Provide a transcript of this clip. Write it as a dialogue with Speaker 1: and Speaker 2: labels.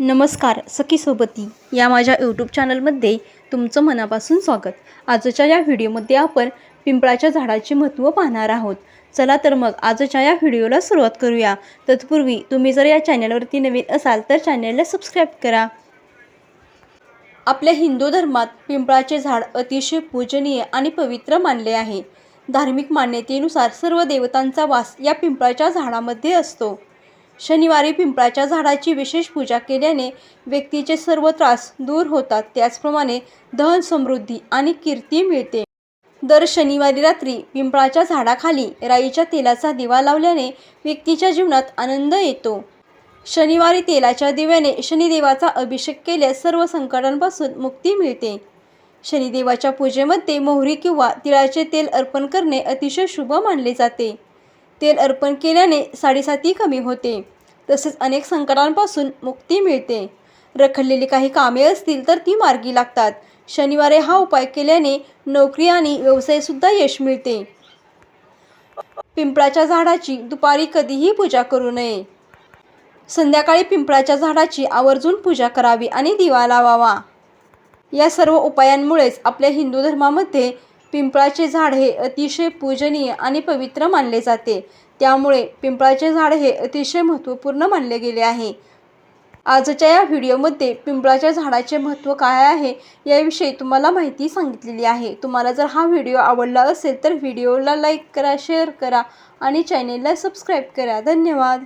Speaker 1: नमस्कार सखी सोबती. या माझ्या यूट्यूब चॅनलमध्ये तुमचं मनापासून स्वागत. आजच्या या व्हिडिओमध्ये आपण पिंपळाच्या झाडाचे महत्त्व पाहणार आहोत. चला तर मग आजच्या या व्हिडिओला सुरुवात करूया. तत्पूर्वी तुम्ही जर या चॅनलवरती नवीन असाल तर चॅनलला सबस्क्राईब करा. आपल्या हिंदू धर्मात पिंपळाचे झाड अतिशय पूजनीय आणि पवित्र मानले आहे. धार्मिक मान्यतेनुसार सर्व देवतांचा वास या पिंपळाच्या झाडामध्ये असतो. शनिवारी पिंपळाच्या झाडाची विशेष पूजा केल्याने व्यक्तीचे सर्व त्रास दूर होतात. त्याचप्रमाणे धन समृद्धी आणि कीर्ती मिळते. दर शनिवारी रात्री पिंपळाच्या झाडाखाली राईच्या तेलाचा दिवा लावल्याने व्यक्तीच्या जीवनात आनंद येतो. शनिवारी तेलाच्या दिव्याने शनिदेवाचा अभिषेक केल्यास सर्व संकटांपासून मुक्ती मिळते. शनिदेवाच्या पूजेमध्ये मोहरी किंवा तिळाचे तेल अर्पण करणे अतिशय शुभ मानले जाते. तेल अर्पण केल्याने साडेसाती कमी होते. तसेच अनेक संकटांपासून मुक्ती मिळते. रखडलेली काही कामे असतील तर ती मार्गी लागतात. शनिवारी हा उपाय केल्याने नोकरी आणि व्यवसायसुद्धा यश मिळते. पिंपळाच्या झाडाची दुपारी कधीही पूजा करू नये. संध्याकाळी पिंपळाच्या झाडाची आवर्जून पूजा करावी आणि दिवा लावावा. या सर्व उपायांमुळेच आपल्या हिंदू धर्मामध्ये पिंपळाचे झाड हे अतिशय पूजनीय आणि पवित्र मानले जाते. त्यामुळे पिंपळाचे झाड हे अतिशय महत्त्वपूर्ण मानले गेले आहे. आजच्या या व्हिडिओमध्ये पिंपळाच्या झाडाचे महत्त्व काय आहे याविषयी तुम्हाला माहिती सांगितलेली आहे. तुम्हाला जर हा व्हिडिओ आवडला असेल तर व्हिडिओला लाईक करा शेअर करा आणि चॅनेलला सबस्क्राईब करा. धन्यवाद.